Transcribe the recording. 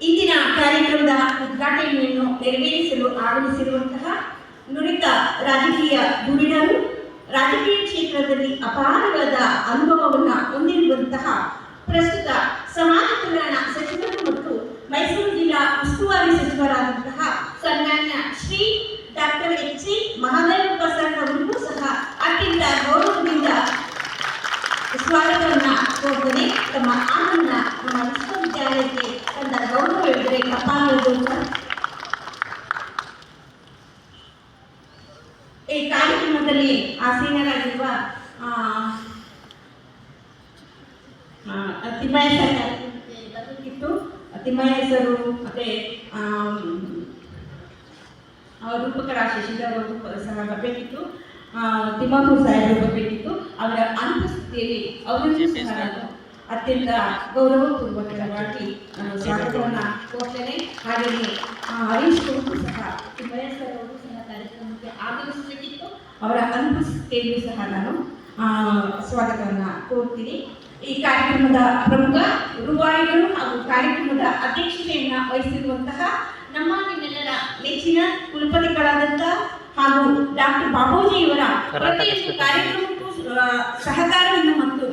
ಇಂದಿನ ಕಾರ್ಯಕ್ರಮದ ಉದ್ಘಾಟನೆಯನ್ನು ನೆರವೇರಿಸಲು ಆಗಮಿಸಿರುವಂತಹ ನುರಿತ ರಾಜಕೀಯ ಧುರೀಣರು, ರಾಜಕೀಯ ಕ್ಷೇತ್ರದಲ್ಲಿ ಅಪಾರವಾದ ಅನುಭವವನ್ನು ಹೊಂದಿರುವಂತಹ ಪ್ರಸ್ತುತ ಸಮಾಜ ಕಲ್ಯಾಣ ಸಚಿವರು ಮತ್ತು ಮೈಸೂರು ಜಿಲ್ಲಾ ಉಸ್ತುವಾರಿ ಸಚಿವರಾದಂತಹ ಸನ್ಮಾನ್ಯ Shri doctor H C Mahadeva Prasad ಅವರಿಗೂ ಸಹ ಅತ್ಯಂತ ಗೌರವದಿಂದ ಕೋರ್ತೇನೆ ತಮ್ಮ ಆನಂದ ನಮ್ಮ ವಿಶ್ವವಿದ್ಯಾಲಯಕ್ಕೆ ತಂದ ಗೌರವ ಹೇಳಿದರೆ ಸರ್ ಈ ಕಾರ್ಯಕ್ರಮದಲ್ಲಿ ಆಸೀನರಾಗಿರುವ ತಿಮ್ಮಯ್ಯ ಸರ್ ಬರಬೇಕಿತ್ತು ತಿಮ್ಮಯ್ಯ ಸರು ಮತ್ತೆ ರೂಪಕರ ಶಶಿಧರ್ ಅವರು ಸಹ ಬರಬೇಕಿತ್ತು. ತಿಮ್ಮಾಪುರ ಸಾಹೇಬರು ಬರಬೇಕಿತ್ತು ಅವರ ಅಂತಸ್ಥಿತಿಯಲ್ಲಿ ಅವರನ್ನು ಸಹ ನಾನು ಅತ್ಯಂತ ಗೌರವಪೂರ್ವಕವಾಗಿ ನಾನು ಸ್ವಾಗತವನ್ನು ಕೊಡ್ತೇನೆ ಹಾಗೆಯೇ ಹರೀಶ್ ಅವರು ಸಹ ತಿಮ್ಮಯ್ಯ ಸರ್ ಅವರು ಸಹ ಕಾರ್ಯಕ್ರಮಕ್ಕೆ ಆಗಮಿಸಬೇಕಿತ್ತು. ಅವರ ಅನುಪಸ್ಥಿತಿಯಲ್ಲೂ ಸಹ ನಾನು ಸ್ವಾಗತವನ್ನು ಕೋರ್ತೀನಿ. ಈ ಕಾರ್ಯಕ್ರಮದ ಪ್ರಮುಖ ರೂವಾರಿಗಳು ಹಾಗೂ ಕಾರ್ಯಕ್ರಮದ ಅಧ್ಯಕ್ಷತೆಯನ್ನ ವಹಿಸಿರುವಂತಹ ನಮ್ಮ ನಿಮ್ಮೆಲ್ಲರ ನೆಚ್ಚಿನ ಕುಲಪತಿಗಳಾದಂತ ಹಾಗೂ ಡಾಕ್ಟರ್ ಬಾಬೂಜಿಯವರ ಪ್ರತಿಯೊಂದು ಕಾರ್ಯಕ್ರಮಕ್ಕೂ ಸಹಕಾರವನ್ನು ಮತ್ತು